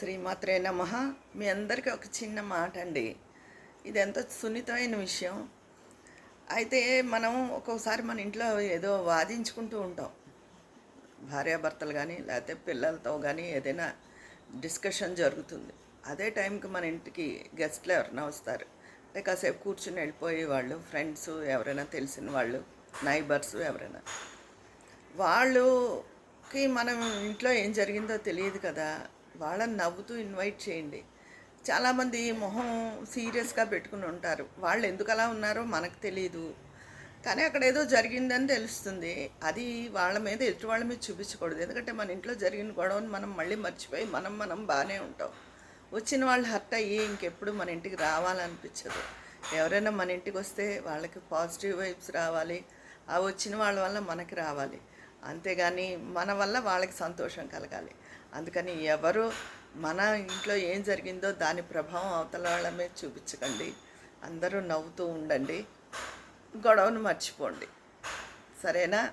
శ్రీమాత్రే నమ. మీ అందరికీ ఒక చిన్న మాట అండి ఇది ఎంతో సున్నితమైన విషయం. అయితే మనం ఒక్కోసారి మన ఇంట్లో ఏదో వాదించుకుంటూ ఉంటాం. భార్యాభర్తలు కానీ లేకపోతే పిల్లలతో కానీ ఏదైనా డిస్కషన్ జరుగుతుంది. అదే టైంకి మన ఇంటికి గెస్ట్లు ఎవరైనా వస్తారు. అంటే కాసేపు కూర్చుని వెళ్ళిపోయే వాళ్ళు ఫ్రెండ్స్ ఎవరైనా తెలిసిన వాళ్ళు నైబర్స్ ఎవరైనా. వాళ్ళకి మనం ఇంట్లో ఏం జరిగిందో తెలియదు కదా. వాళ్ళని నవ్వుతూ ఇన్వైట్ చేయండి. చాలామంది మొహం సీరియస్గా పెట్టుకుని ఉంటారు. వాళ్ళు ఎందుకు అలా ఉన్నారో మనకు తెలియదు కానీ అక్కడ ఏదో జరిగిందని తెలుస్తుంది. అది వాళ్ళ మీద ఎటు వాళ్ళ మీద చూపించకూడదు. ఎందుకంటే మన ఇంట్లో జరిగిన గొడవని మనం మళ్ళీ మర్చిపోయి మనం మనం బాగానే ఉంటాం. వచ్చిన వాళ్ళు హర్ట్ అయ్యి ఇంకెప్పుడు మన ఇంటికి రావాలనిపించదు. ఎవరైనా మన ఇంటికి వస్తే వాళ్ళకి పాజిటివ్ వైబ్స్ రావాలి. ఆ వచ్చిన వాళ్ళ వల్ల మనకి రావాలి. అంతేగాని మన వల్ల వాళ్ళకి సంతోషం కలగాలి. అందుకని ఎవరు మన ఇంట్లో ఏం జరిగిందో దాని ప్రభావం అవతల వాళ్ళ మీద చూపించకండి. అందరూ నవ్వుతూ ఉండండి. గొడవను మర్చిపోండి. సరేనా?